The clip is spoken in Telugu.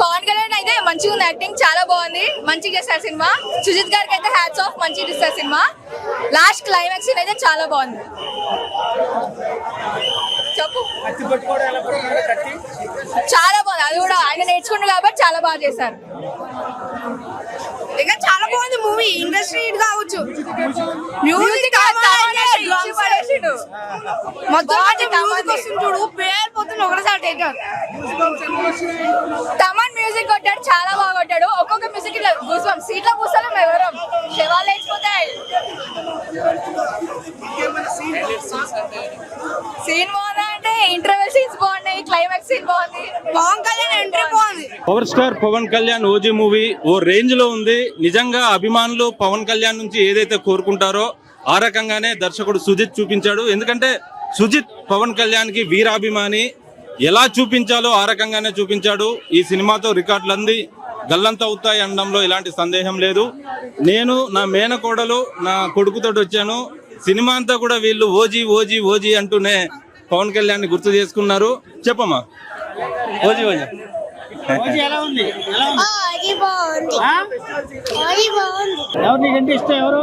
పాన్ కళ్యాణ్ అయితే మంచిగా ఉంది యాక్టింగ్ చాలా బాగుంది. మంచిగా చేశారు సినిమా. సుజిత్ గారికి అయితే హ్యాట్స్ ఆఫ్ మంచిగా తీస్తారు సినిమా. లాస్ట్ క్లైమాక్స్ అయితే చాలా బాగుంది. చెప్పు. చాలా బాగుంది. అది కూడా ఆయన నేర్చుకుంటు కాబట్టి చాలా బాగా చేశారు. ఇంకా చాలా బాగుంది మూవీ ఇండస్ట్రీ కావచ్చు. మ్యూజిక్ చూడు పేరు ఒకటేసారి టేకర్ తమన్ మ్యూజిక్ కొట్టాడు చాలా బాగా కొట్టాడు. ఒక్కొక్క మ్యూజిక్ ఇట్లా కూర్చోం సీట్లో కూర్చోలేం ఎవరం. శివాలు వేసిపోతాయి సీన్ బాగుందా అంటే ఇంటర్వెల్ సీన్స్ బాగున్నాయి క్లైమాక్స్ సీన్ బాగుంది బాగుంది. Power star Pawan Kalyan OG movie ఓ రేంజ్లో ఉంది. నిజంగా అభిమానులు పవన్ కళ్యాణ్ నుంచి ఏదైతే కోరుకుంటారో ఆ రకంగానే దర్శకుడు సుజిత్ చూపించాడు. ఎందుకంటే సుజిత్ పవన్ కళ్యాణ్కి వీరాభిమాని. ఎలా చూపించాలో ఆ రకంగానే చూపించాడు. ఈ సినిమాతో రికార్డులంది గల్లంత అవుతాయి అనడంలో ఎలాంటి సందేహం లేదు. నేను నా మేనకోడలు నా కొడుకుతో వచ్చాను. సినిమా అంతా కూడా వీళ్ళు ఓజీ ఓజీ ఓజీ అంటూనే పవన్ కళ్యాణ్ని గుర్తు చేసుకున్నారు. చెప్పమ్మా. OG OG. ఎలా ఉంది? ఎవరు నీకంటే ఇష్టం ఎవరు?